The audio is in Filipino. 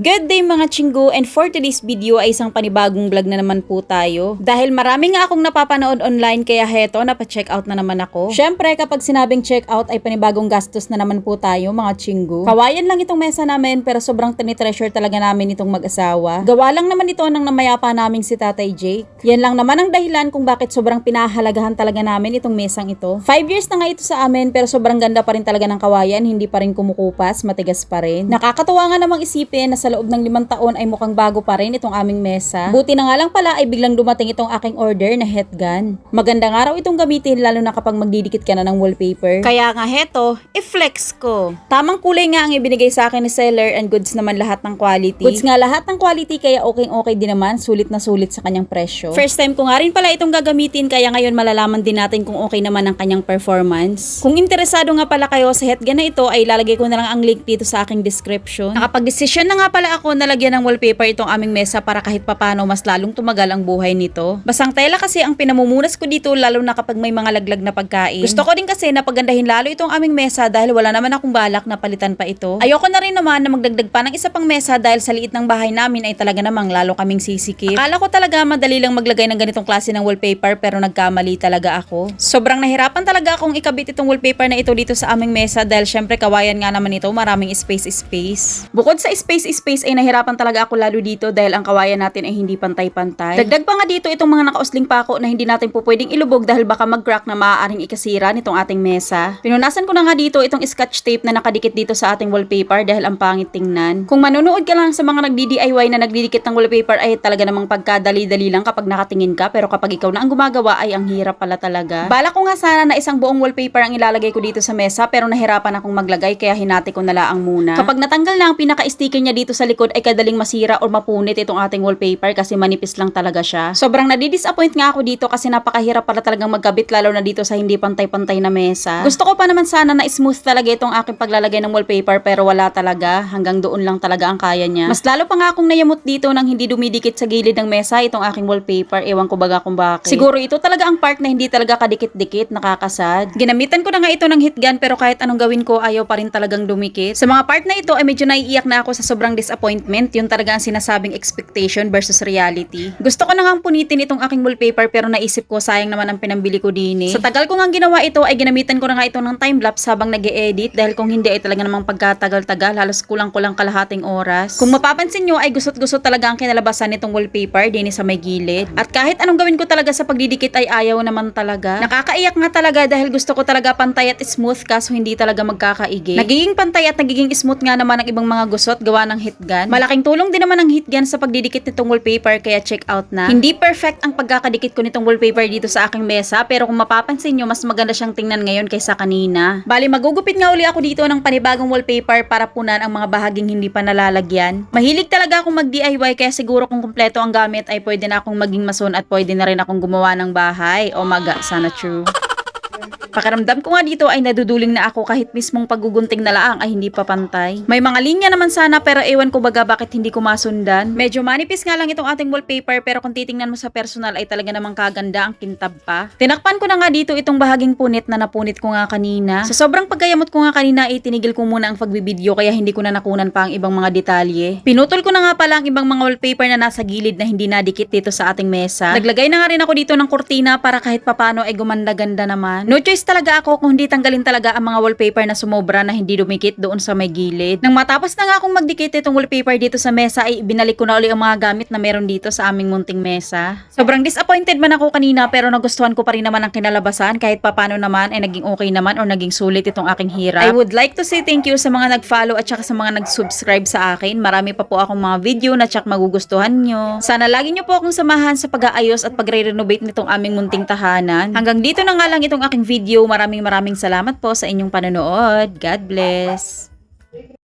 Good day mga chinggo and for today's video ay isang panibagong vlog na naman po tayo. Dahil marami nga akong napapanood online kaya heto napacheck out na naman ako. Syempre kapag sinabing check out ay panibagong gastos na naman po tayo mga chinggo. Kawayan lang itong mesa namin pero sobrang tinitreasure talaga namin itong mag-asawa. Gawa lang naman ito ng namayapa naming si Tatay Jake. Yan lang naman ang dahilan kung bakit sobrang pinahalagahan talaga namin itong mesang ito. 5 years na nga ito sa amin pero sobrang ganda pa rin talaga ng kawayan, hindi pa rin kumukupas, matigas pa rin. Nakakatuwa nga namang isipin na sa loob ng limang taon ay mukhang bago pa rin itong aming mesa. Buti na nga lang pala ay biglang dumating itong aking order na head gun. Maganda nga raw itong gamitin lalo na kapag magdidikit ka na ng wallpaper. Kaya nga heto, i-flex ko. Tamang kulay nga ang ibinigay sa akin ni seller and goods naman lahat ng quality. Goods nga lahat ng quality kaya okay okay din naman, sulit na sulit sa kanyang presyo. First time ko nga rin pala itong gagamitin kaya ngayon malalaman din natin kung okay naman ang kanyang performance. Kung interesado nga pala kayo sa head gun na ito ay lalagay ko na lang ang link dito sa aking description. Nakapag-desisyon na nga pala ako na lagyan ng wallpaper itong aming mesa para kahit papano mas lalong tumagal ang buhay nito. Basang tela kasi ang pinamumunas ko dito lalo na kapag may mga laglag na pagkain. Gusto ko din kasi na pagandahin lalo itong aming mesa dahil wala naman akong balak na palitan pa ito. Ayoko na rin naman na magdagdag pa ng isa pang mesa dahil sa liit ng bahay namin ay talaga namang lalo kaming sisikip. Akala ko talaga madali lang maglagay ng ganitong klase ng wallpaper pero nagkamali talaga ako. Sobrang nahirapan talaga akong ikabit itong wallpaper na ito dito sa aming mesa dahil syempre kawayan nga naman ito maraming space space. Bukod sa space space ay nahirapan talaga ako lalo dito dahil ang kawayan natin ay hindi pantay-pantay. Dagdag pa nga dito itong mga nakausling pako na hindi natin po pwedeng ilubog dahil baka mag-crack na maaaring ikasira nitong ating mesa. Pinunasan ko na nga dito itong scotch tape na nakadikit dito sa ating wallpaper dahil ang pangit tingnan. Kung manunood ka lang sa mga nagdi-DIY na nagdidikit ng wallpaper ay talaga namang pagkadali-dali lang kapag nakatingin ka pero kapag ikaw na ang gumagawa ay ang hirap pala talaga. Bala ko nga sana na isang buong wallpaper ang ilalagay ko dito sa mesa pero nahirapan akong maglagay kaya hinati ko na laang muna. Kapag natanggal na ang pinaka-sticker niya dito sa likod ay kadaling masira o mapunit itong ating wallpaper kasi manipis lang talaga siya. Sobrang nadi-disappoint nga ako dito kasi napakahirap pala talagang magkabit lalo na dito sa hindi pantay-pantay na mesa. Gusto ko pa naman sana na smooth talaga itong aking paglalagay ng wallpaper pero wala talaga. Hanggang doon lang talaga ang kaya niya. Mas lalo pa nga akong nayamot dito nang hindi dumidikit sa gilid ng mesa itong aking wallpaper. Ewan ko baga kung bakit. Siguro ito talaga ang part na hindi talaga kadikit-dikit, nakakasad. Ginamitan ko na nga ito ng hit gun pero kahit anong gawin ko ayaw pa rin talagang dumikit. Sa mga part na ito ay medyo naiiyak na ako sa sobrang disappointment. Yun talaga ang sinasabing expectation versus reality. Gusto ko na nga punitin itong aking wallpaper pero naisip ko sayang naman ang pinambili ko din eh. Sa tagal ko nga ginawa ito ay ginamitan ko na nga ito ng time-lapse habang nag edit dahil kung hindi ay talaga namang pagkatagal-tagal halos kulang-kulang kalahating oras. Kung mapapansin nyo ay gusot-gusot talaga ang kinalabasan nitong wallpaper din sa may gilid. At kahit anong gawin ko talaga sa pagdidikit ay ayaw naman talaga. Nakakaiyak nga talaga dahil gusto ko talaga pantay at smooth kaso hindi talaga magkakaigi. Nagiging pantay at nagiging smooth nga naman ang ibang mga gusot gawa ng heat gun. Malaking tulong din naman ang heat gun sa pagdidikit nitong wallpaper kaya check out na. Hindi perfect ang pagkakadikit ko nitong wallpaper dito sa aking mesa pero kung mapapansin nyo mas maganda siyang tingnan ngayon kaysa kanina. Bali magugupit nga uli ako dito ng panibagong wallpaper para punan ang mga bahaging hindi pa nalalagyan. Mahilig talaga akong mag-DIY kaya siguro kung kumpleto ang gamit ay pwede na akong maging mason at pwede na rin akong gumawa ng bahay. O maga, sana true. Pakiramdam ko nga dito ay naduduling na ako kahit mismong paggugunting na laang ay hindi pa pantay. May mga linya naman sana pero ewan ko baga bakit hindi ko masundan. Medyo manipis nga lang itong ating wallpaper pero kung titingnan mo sa personal ay talaga namang kaganda ang kintab pa. Tinakpan ko na nga dito itong bahaging punit na napunit ko nga kanina. Sa sobrang pagkayamot ko nga kanina ay tinigil ko muna ang pagbibideo kaya hindi ko na nakunan pa ang ibang mga detalye. Pinutol ko na nga pala ang ibang mga wallpaper na nasa gilid na hindi nadikit dito sa ating mesa. Naglagay na nga rin ako dito ng kurtina para kahit papano ay gumanda-ganda naman. No choice talaga ako kung hindi tanggalin talaga ang mga wallpaper na sumobra na hindi dumikit doon sa may gilid. Nang matapos na nga akong magdikit itong wallpaper dito sa mesa ay binalik ko na uli ang mga gamit na meron dito sa aming munting mesa. Sobrang disappointed man ako kanina pero nagustuhan ko pa rin naman ang kinalabasan kahit papano naman ay naging okay naman o naging sulit itong aking hirap. I would like to say thank you sa mga nag-follow at saka sa mga nag-subscribe sa akin. Marami pa po akong mga video na tsak magugustuhan nyo. Sana lagi nyo po akong samahan sa pag-aayos at pagre-renovate nitong aming munting tahanan. Hanggang dito na nga lang itong aking video. Maraming maraming salamat po sa inyong panonood. God bless.